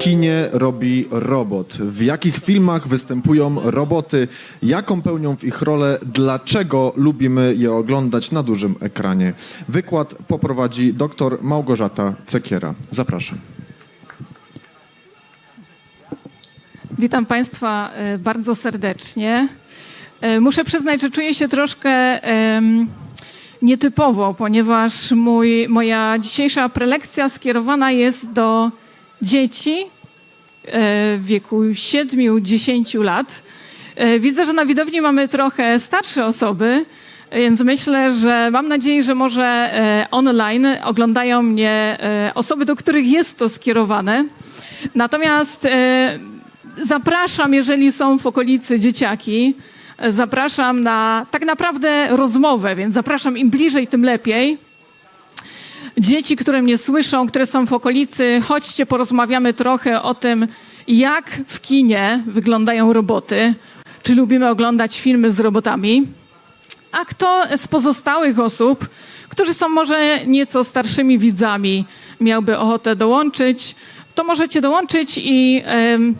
kinie robi robot? W jakich filmach występują roboty? Jaką pełnią w ich rolę? Dlaczego lubimy je oglądać na dużym ekranie? Wykład poprowadzi dr Małgorzata Cekiera. Zapraszam. Witam Państwa e, bardzo serdecznie. E, Muszę przyznać, że czuję się troszkę nietypowo, ponieważ mój, moja dzisiejsza prelekcja skierowana jest do dzieci w wieku 7-10 lat. E, Widzę, że na widowni mamy trochę starsze osoby, więc myślę, że mam nadzieję, że może e, online oglądają mnie e, osoby, do których jest to skierowane. Natomiast e, zapraszam, jeżeli są w okolicy dzieciaki, e, zapraszam na tak naprawdę rozmowę, więc zapraszam im bliżej, tym lepiej. Dzieci, które mnie słyszą, które są w okolicy, chodźcie, porozmawiamy trochę o tym, jak w kinie wyglądają roboty. Czy lubimy oglądać filmy z robotami? A kto z pozostałych osób, którzy są może nieco starszymi widzami, miałby ochotę dołączyć, to możecie dołączyć i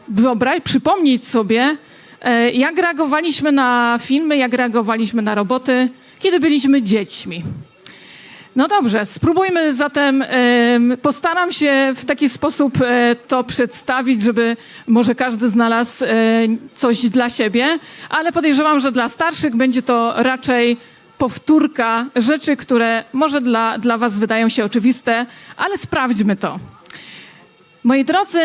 wyobraź, przypomnieć sobie, e, jak reagowaliśmy na filmy, jak reagowaliśmy na roboty, kiedy byliśmy dziećmi. No dobrze, spróbujmy zatem, em, postaram się w taki sposób e, to przedstawić, żeby może każdy znalazł e, coś dla siebie, ale podejrzewam, że dla starszych będzie to raczej powtórka rzeczy, które może dla, dla Was wydają się oczywiste, ale sprawdźmy to. Moi drodzy,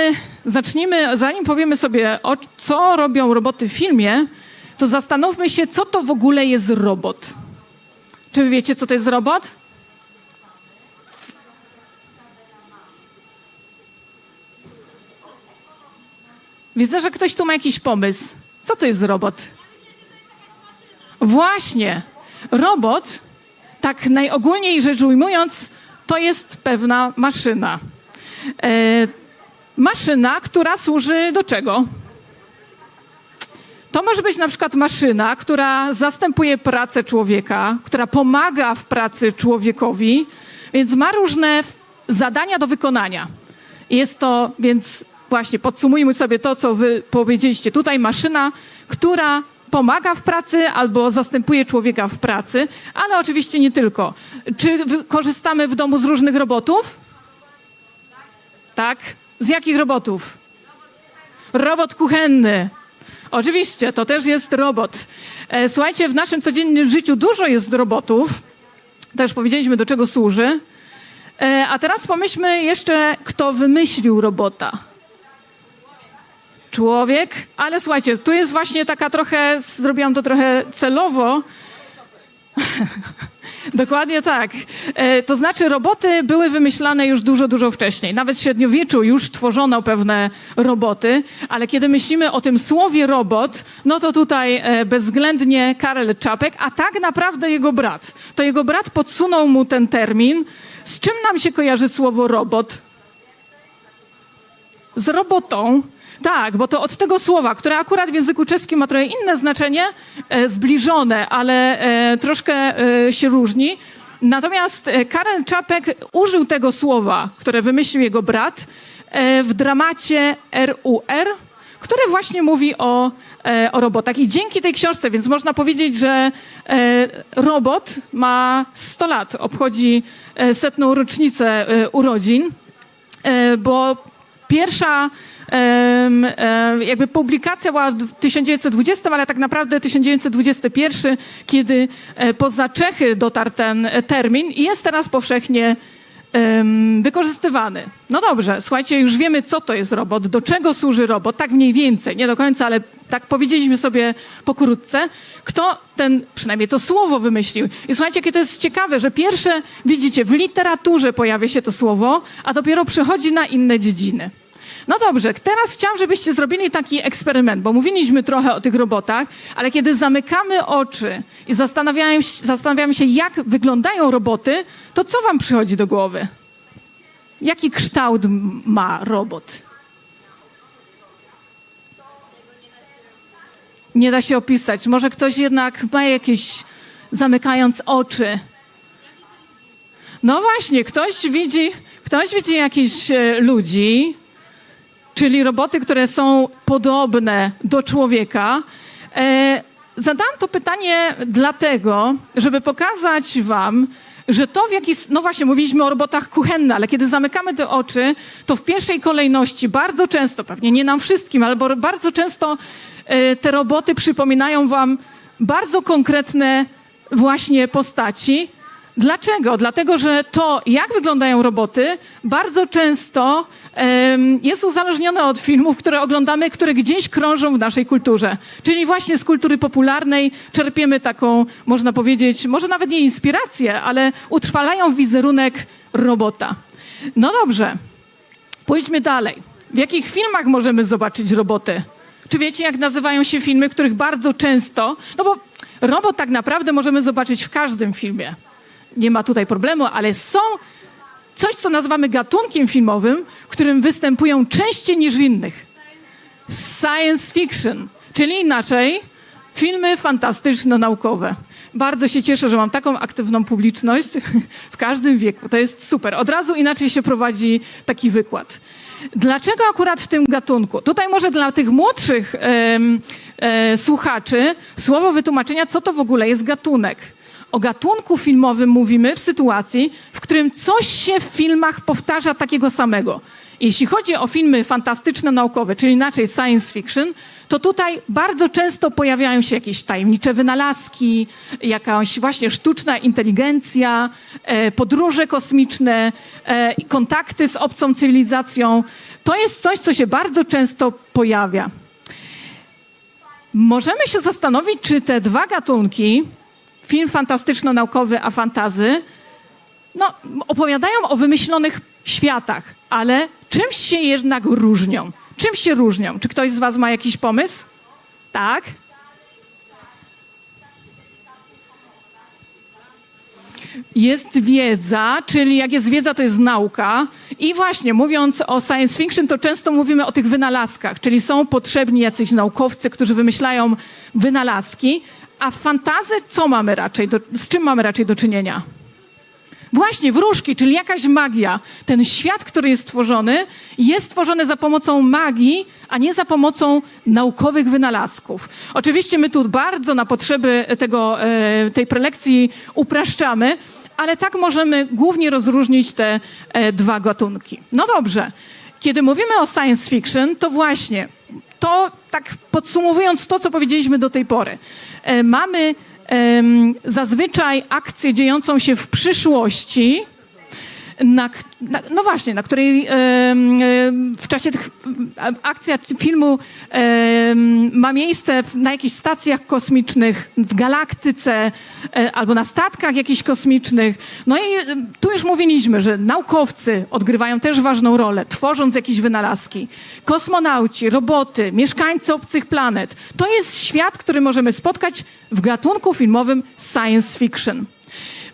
zacznijmy, zanim powiemy sobie, o co robią roboty w filmie, to zastanówmy się, co to w ogóle jest robot. Czy wiecie, co to jest robot? Widzę, że ktoś tu ma jakiś pomysł. Co to jest robot? Właśnie. Robot, tak najogólniej rzecz ujmując, to jest pewna maszyna. E, maszyna, która służy do czego? To może być na przykład maszyna, która zastępuje pracę człowieka, która pomaga w pracy człowiekowi, więc ma różne zadania do wykonania. Jest to, więc właśnie podsumujmy sobie to, co wy powiedzieliście. Tutaj maszyna, która pomaga w pracy albo zastępuje człowieka w pracy, ale oczywiście nie tylko. Czy korzystamy w domu z różnych robotów? Tak. Z jakich robotów? Robot kuchenny. Oczywiście, to też jest robot. E, Słuchajcie, w naszym codziennym życiu dużo jest robotów. Już powiedzieliśmy, do czego służy. E, A teraz pomyślmy jeszcze, kto wymyślił robota. Człowiek, ale słuchajcie, tu jest właśnie taka trochę, zrobiłam to trochę celowo, Dokładnie tak. E, to znaczy, roboty były wymyślane już dużo, dużo wcześniej. Nawet w średniowieczu już tworzono pewne roboty, ale kiedy myślimy o tym słowie robot, no to tutaj e, bezwzględnie Karel Czapek, a tak naprawdę jego brat. To jego brat podsunął mu ten termin. Z czym nam się kojarzy słowo robot? z robotą. Tak, bo to od tego słowa, które akurat w języku czeskim ma trochę inne znaczenie, e, zbliżone, ale e, troszkę e, się różni. Natomiast e, Karel Czapek użył tego słowa, które wymyślił jego brat, e, w dramacie RUR, który właśnie mówi o, e, o robotach. I dzięki tej książce, więc można powiedzieć, że robot ma 100 lat, obchodzi setną rocznicę urodzin bo pierwsza jakby publikacja była w 1920, ale tak naprawdę 1921, kiedy e, poza Czechy dotarł ten e, termin i jest teraz powszechnie wykorzystywany. No dobrze, słuchajcie, już wiemy, co to jest robot, do czego służy robot, tak mniej więcej, nie do końca, ale tak powiedzieliśmy sobie pokrótce, kto ten, przynajmniej to słowo wymyślił. I słuchajcie, jakie to jest ciekawe, że pierwsze, widzicie, w literaturze pojawia się to słowo, a dopiero przechodzi na inne dziedziny. No dobrze, teraz chciałam, żebyście zrobili taki eksperyment, bo mówiliśmy trochę o tych robotach, ale kiedy zamykamy oczy i zastanawiamy zastanawiamy się, jak wyglądają roboty, to co wam przychodzi do głowy? Jaki kształt ma robot? Nie da się opisać. Może ktoś jednak ma jakieś, zamykając oczy. No właśnie, ktoś widzi, ktoś widzi jakichś e, ludzi, czyli roboty, które są podobne do człowieka. E, zadałam to pytanie dlatego, żeby pokazać wam, że to w jaki... s- No właśnie, mówiliśmy o robotach kuchenne, ale kiedy zamykamy te oczy, to w pierwszej kolejności bardzo często, pewnie nie nam wszystkim, albo bardzo często e, te roboty przypominają wam bardzo konkretne właśnie postaci. Dlaczego? Dlatego, że to, jak wyglądają roboty, bardzo często em, jest uzależnione od filmów, które oglądamy, które gdzieś krążą w naszej kulturze. Czyli właśnie z kultury popularnej czerpiemy taką, można powiedzieć, może nawet nie inspirację, ale utrwalają wizerunek robota. No dobrze, pójdźmy dalej. W jakich filmach możemy zobaczyć roboty? Czy wiecie, jak nazywają się filmy, których bardzo często, no bo robot tak naprawdę możemy zobaczyć w każdym filmie. Nie ma tutaj problemu, ale są coś, co nazywamy gatunkiem filmowym, w którym występują częściej niż w innych. Science fiction, czyli inaczej filmy fantastyczno-naukowe. Bardzo się cieszę, że mam taką aktywną publiczność w każdym wieku. To jest super. Od razu inaczej się prowadzi taki wykład. Dlaczego akurat w tym gatunku? Tutaj może dla tych młodszych em, e, słuchaczy słowo wytłumaczenia, co to w ogóle jest gatunek. O gatunku filmowym mówimy w sytuacji, w którym coś się w filmach powtarza takiego samego. Jeśli chodzi o filmy fantastyczne, naukowe, czyli inaczej science fiction, to tutaj bardzo często pojawiają się jakieś tajemnicze wynalazki, jakaś właśnie sztuczna inteligencja, e, podróże kosmiczne, e, kontakty z obcą cywilizacją. To jest coś, co się bardzo często pojawia. Możemy się zastanowić, czy te dwa gatunki, film fantastyczno-naukowy a fantazy, no, opowiadają o wymyślonych światach, ale czymś się jednak różnią. Czym się różnią? Czy ktoś z Was ma jakiś pomysł? Tak? Jest wiedza, czyli jak jest wiedza, to jest nauka. I właśnie mówiąc o science fiction, to często mówimy o tych wynalazkach, czyli są potrzebni jacyś naukowcy, którzy wymyślają wynalazki. A w fantazy co mamy raczej, do, z czym mamy raczej do czynienia? Właśnie, wróżki, czyli jakaś magia. Ten świat, który jest tworzony, jest tworzony za pomocą magii, a nie za pomocą naukowych wynalazków. Oczywiście my tu bardzo na potrzeby tego, e, tej prelekcji upraszczamy, ale tak możemy głównie rozróżnić te e, dwa gatunki. No dobrze, kiedy mówimy o science fiction, to właśnie to, tak podsumowując to, co powiedzieliśmy do tej pory, e, mamy zazwyczaj akcję dziejącą się w przyszłości, na, na, no właśnie, na której w czasie tych akcja filmu ma miejsce na jakichś stacjach kosmicznych, w galaktyce e, albo na statkach jakichś kosmicznych. No i tu już mówiliśmy, że naukowcy odgrywają też ważną rolę, tworząc jakieś wynalazki. Kosmonauci, roboty, mieszkańcy obcych planet. To jest świat, który możemy spotkać w gatunku filmowym science fiction.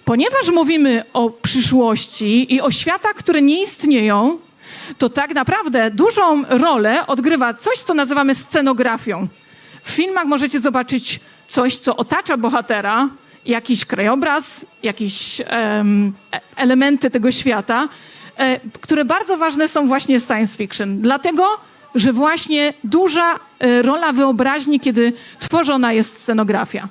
Ponieważ mówimy o przyszłości i o światach, które nie istnieją, to tak naprawdę dużą rolę odgrywa coś, co nazywamy scenografią. W filmach możecie zobaczyć coś, co otacza bohatera, jakiś krajobraz, jakieś e- elementy tego świata, e, które bardzo ważne są właśnie w science fiction. Dlatego, że właśnie duża e, rola wyobraźni, kiedy tworzona jest scenografia.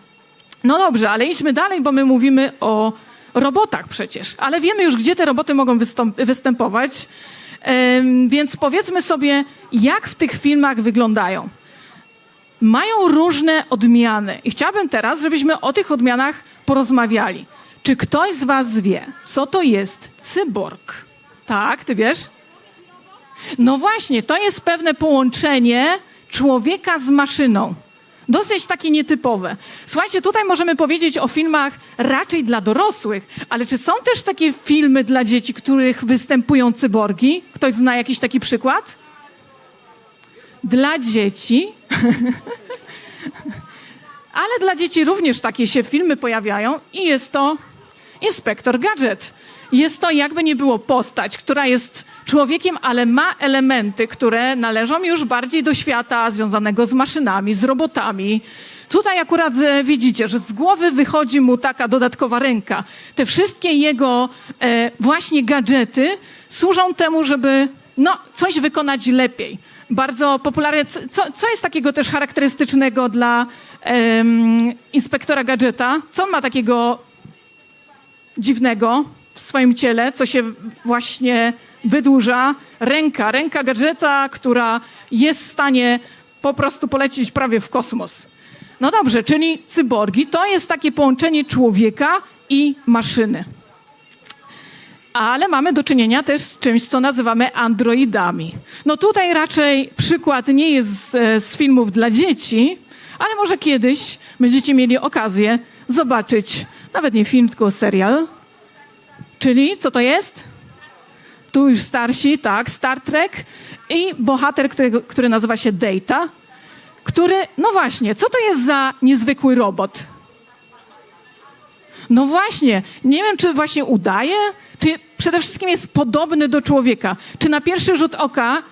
No dobrze, ale idźmy dalej, bo my mówimy o robotach przecież. Ale wiemy już, gdzie te roboty mogą wystąp- występować. Em, więc powiedzmy sobie, jak w tych filmach wyglądają. Mają różne odmiany. I chciałabym teraz, żebyśmy o tych odmianach porozmawiali. Czy ktoś z Was wie, co to jest cyborg? Tak, ty wiesz? No właśnie, to jest pewne połączenie człowieka z maszyną. Dosyć takie nietypowe. Słuchajcie, tutaj możemy powiedzieć o filmach raczej dla dorosłych, ale czy są też takie filmy dla dzieci, których występują cyborgi? Ktoś zna jakiś taki przykład? Dla dzieci. ale dla dzieci również takie się filmy pojawiają i jest to Inspektor Gadget. Jest to jakby nie było postać, która jest człowiekiem, ale ma elementy, które należą już bardziej do świata związanego z maszynami, z robotami. Tutaj akurat e, widzicie, że z głowy wychodzi mu taka dodatkowa ręka. Te wszystkie jego e, właśnie gadżety służą temu, żeby no, coś wykonać lepiej. bardzo popularne. Co- Co, jest takiego też charakterystycznego dla em, inspektora gadżeta? Co on ma takiego dziwnego w swoim ciele, co się właśnie wydłuża? Ręka, ręka gadżeta, która jest w stanie po prostu polecieć prawie w kosmos. No dobrze, czyli cyborgi to jest takie połączenie człowieka i maszyny. Ale mamy do czynienia też z czymś, co nazywamy androidami. No tutaj raczej przykład nie jest z, z filmów dla dzieci, ale może kiedyś będziecie mieli okazję zobaczyć nawet nie film, tylko serial. Czyli co to jest? Tu już starsi, tak, Star Trek i bohater, którego, który nazywa się Data, który, no właśnie, co to jest za niezwykły robot? No właśnie, nie wiem, czy właśnie udaje, czy przede wszystkim jest podobny do człowieka. Czy na pierwszy rzut oka,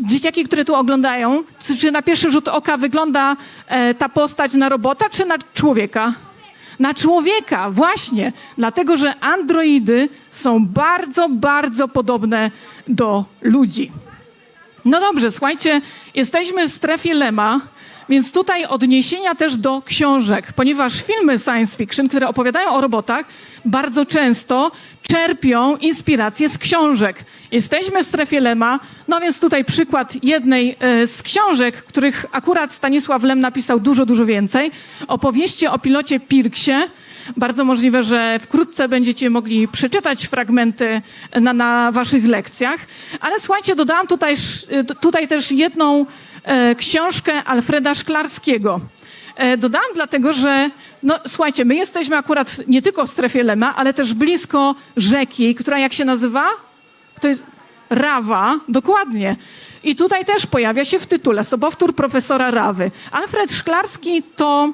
dzieciaki, które tu oglądają, czy na pierwszy rzut oka wygląda e, ta postać na robota, czy na człowieka? Na człowieka, właśnie. Dlatego, że androidy są bardzo, bardzo podobne do ludzi. No dobrze, słuchajcie, jesteśmy w strefie Lema, więc tutaj odniesienia też do książek, ponieważ filmy science fiction, które opowiadają o robotach, bardzo często czerpią inspirację z książek. Jesteśmy w strefie Lema, no więc tutaj przykład jednej e, z książek, których akurat Stanisław Lem napisał dużo, dużo więcej. Opowieści o pilocie Pirksie. Bardzo możliwe, że wkrótce będziecie mogli przeczytać fragmenty na, na waszych lekcjach. Ale słuchajcie, dodałam tutaj, y, tutaj też jedną e, książkę Alfreda Szklarskiego. E, dodałam dlatego, że no, słuchajcie, my jesteśmy akurat nie tylko w strefie Lema, ale też blisko rzeki, która jak się nazywa? To jest Rawa, dokładnie. I tutaj też pojawia się w tytule sobowtór profesora Rawy. Alfred Szklarski to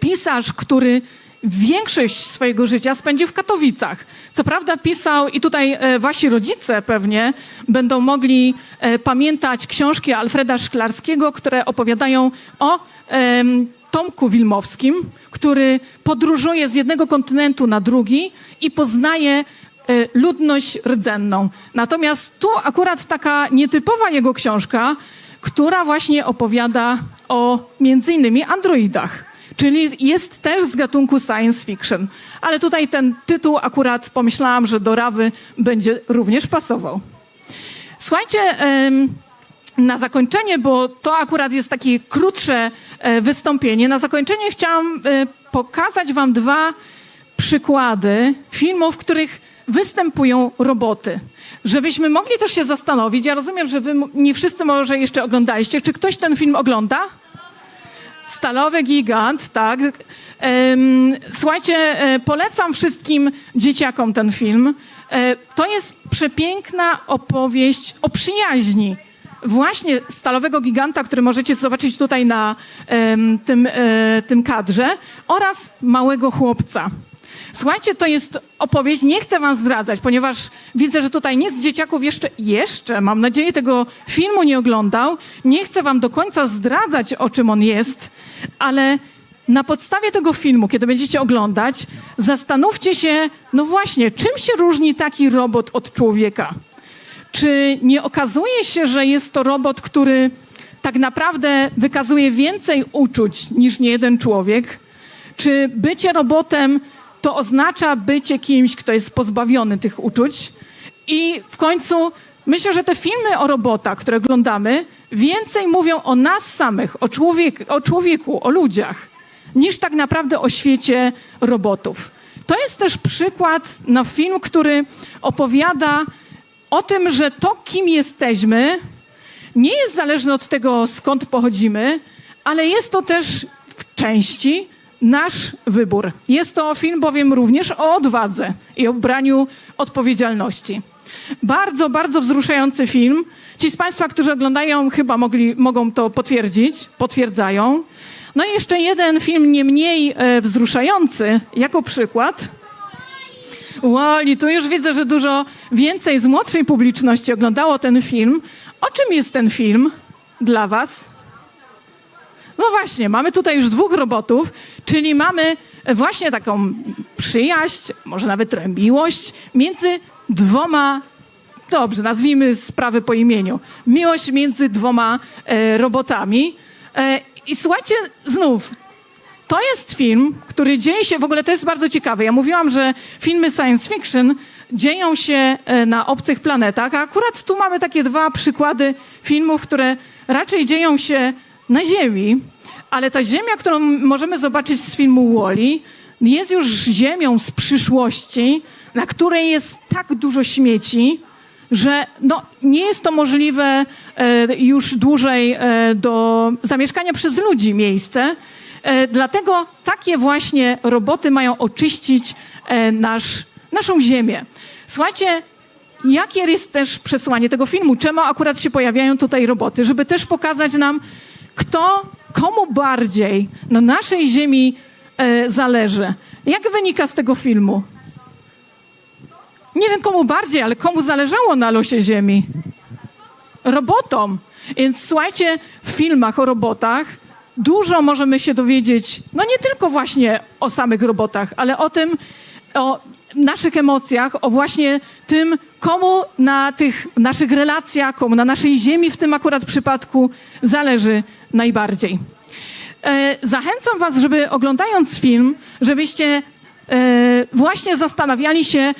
pisarz, który większość swojego życia spędził w Katowicach. Co prawda pisał, i tutaj e, wasi rodzice pewnie będą mogli e, pamiętać książki Alfreda Szklarskiego, które opowiadają o Tomku Wilmowskim, który podróżuje z jednego kontynentu na drugi i poznaje e, ludność rdzenną. Natomiast tu akurat taka nietypowa jego książka, która właśnie opowiada o między innymi androidach. Czyli jest też z gatunku science fiction. Ale tutaj ten tytuł akurat pomyślałam, że do Rawy będzie również pasował. Słuchajcie, na zakończenie, bo to akurat jest takie krótsze e, wystąpienie, na zakończenie chciałam e, pokazać wam dwa przykłady filmów, w których występują roboty. Żebyśmy mogli też się zastanowić, ja rozumiem, że wy nie wszyscy może jeszcze oglądaliście. Czy ktoś ten film ogląda? Stalowy gigant, tak. Słuchajcie, e, polecam wszystkim dzieciakom ten film. E, To jest przepiękna opowieść o przyjaźni. Właśnie stalowego giganta, który możecie zobaczyć tutaj na tym, e, tym kadrze, oraz małego chłopca. Słuchajcie, to jest opowieść, nie chcę wam zdradzać, ponieważ widzę, że tutaj nic z dzieciaków jeszcze, jeszcze, mam nadzieję, tego filmu nie oglądał. Nie chcę wam do końca zdradzać, o czym on jest, ale na podstawie tego filmu, kiedy będziecie oglądać, zastanówcie się, no właśnie, czym się różni taki robot od człowieka? Czy nie okazuje się, że jest to robot, który tak naprawdę wykazuje więcej uczuć niż niejeden człowiek? Czy bycie robotem to oznacza bycie kimś, kto jest pozbawiony tych uczuć? I w końcu myślę, że te filmy o robotach, które oglądamy, więcej mówią o nas samych, o, człowiek, o człowieku, o ludziach, niż tak naprawdę o świecie robotów. To jest też przykład na film, który opowiada o tym, że to, kim jesteśmy, nie jest zależne od tego, skąd pochodzimy, ale jest to też w części nasz wybór. Jest to film bowiem również o odwadze i o braniu odpowiedzialności. Bardzo, bardzo wzruszający film. Ci z Państwa, którzy oglądają, chyba mogli, mogą to potwierdzić, potwierdzają. No i jeszcze jeden film nie mniej e, wzruszający, jako przykład. Woli, tu już widzę, że dużo więcej z młodszej publiczności oglądało ten film. O czym jest ten film dla Was? No właśnie, mamy tutaj już dwóch robotów, czyli mamy właśnie taką przyjaźń, może nawet miłość między dwoma dobrze, nazwijmy sprawy po imieniu. Miłość między dwoma e, robotami. E, I słuchajcie, znów, to jest film, który dzieje się, w ogóle to jest bardzo ciekawe. Ja mówiłam, że filmy science fiction dzieją się e, na obcych planetach, a akurat tu mamy takie dwa przykłady filmów, które raczej dzieją się na Ziemi, ale ta Ziemia, którą możemy zobaczyć z filmu Wall-E, jest już Ziemią z przyszłości, na której jest tak dużo śmieci, że no, nie jest to możliwe e, już dłużej e, do zamieszkania przez ludzi miejsce. E, dlatego takie właśnie roboty mają oczyścić e, nasz, naszą ziemię. Słuchajcie, jakie jest też przesłanie tego filmu? Czemu akurat się pojawiają tutaj roboty? Żeby też pokazać nam, kto, komu bardziej na naszej ziemi e, zależy. Jak wynika z tego filmu? Nie wiem komu bardziej, ale komu zależało na losie Ziemi? Robotom. Więc słuchajcie, w filmach o robotach dużo możemy się dowiedzieć, no nie tylko właśnie o samych robotach, ale o tym, o naszych emocjach, o właśnie tym, komu na tych naszych relacjach, komu na naszej ziemi w tym akurat przypadku zależy najbardziej. E, zachęcam Was, żeby oglądając film, żebyście e, właśnie zastanawiali się,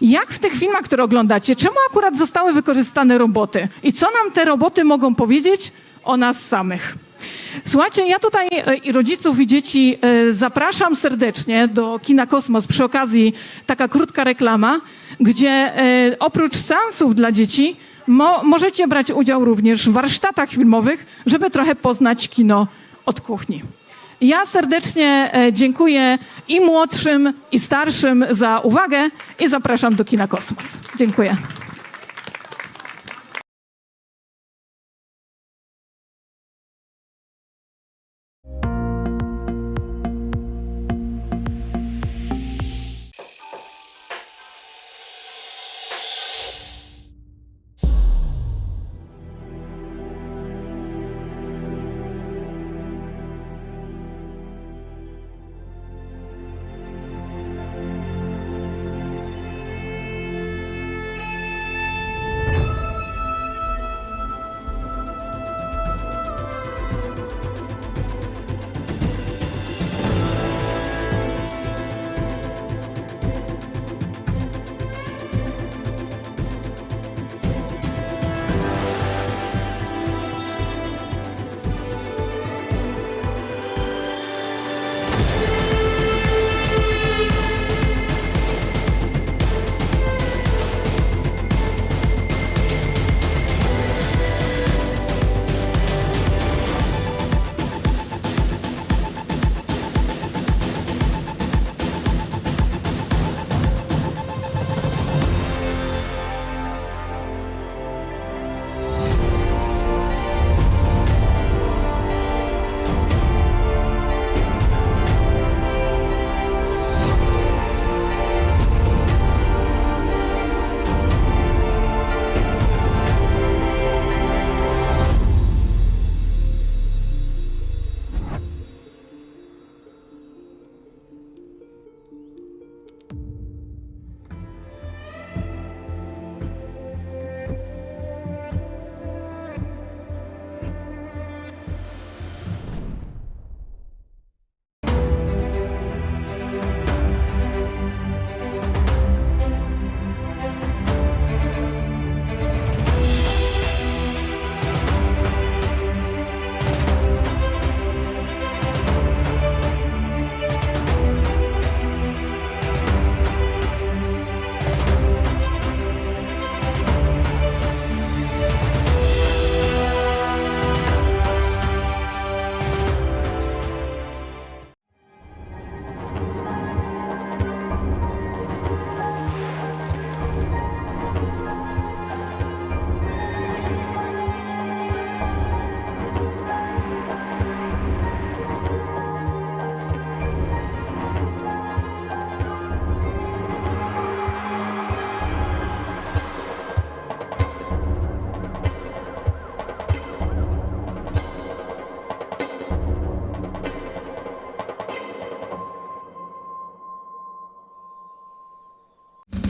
jak w tych filmach, które oglądacie, czemu akurat zostały wykorzystane roboty i co nam te roboty mogą powiedzieć o nas samych. Słuchajcie, ja tutaj e, i rodziców, i dzieci zapraszam serdecznie do Kina Kosmos. Przy okazji taka krótka reklama, gdzie oprócz seansów dla dzieci mo, możecie brać udział również w warsztatach filmowych, żeby trochę poznać kino od kuchni. Ja serdecznie e, dziękuję i młodszym, i starszym za uwagę i zapraszam do Kina Kosmos. Dziękuję.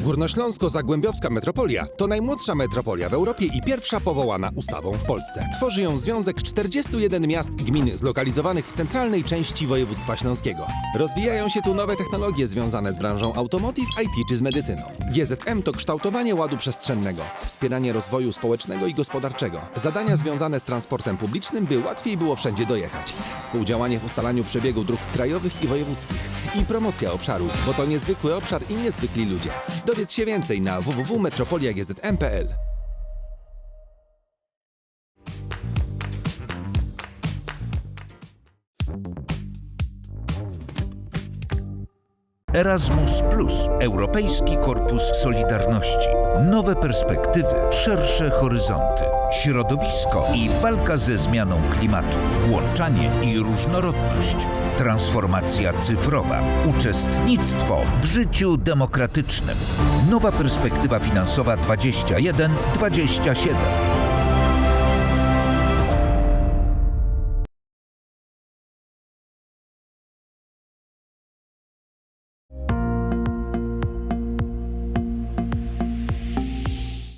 Górnośląsko-Zagłębiowska Metropolia to najmłodsza metropolia w Europie i pierwsza powołana ustawą w Polsce. Tworzy ją Związek 41 Miast i Gmin zlokalizowanych w centralnej części województwa śląskiego. Rozwijają się tu nowe technologie związane z branżą automotive, IT czy z medycyną. GZM to kształtowanie ładu przestrzennego, wspieranie rozwoju społecznego i gospodarczego, zadania związane z transportem publicznym, by łatwiej było wszędzie dojechać, współdziałanie w ustalaniu przebiegu dróg krajowych i wojewódzkich i promocja obszaru, bo to niezwykły obszar i niezwykli ludzie. Dowiedz się więcej na www.metropoliagzm.pl Erasmus Plus, Europejski Korpus Solidarności. Nowe perspektywy, szersze horyzonty. Środowisko i walka ze zmianą klimatu. Włączanie i różnorodność. Transformacja cyfrowa. Uczestnictwo w życiu demokratycznym. Nowa perspektywa finansowa 21-27.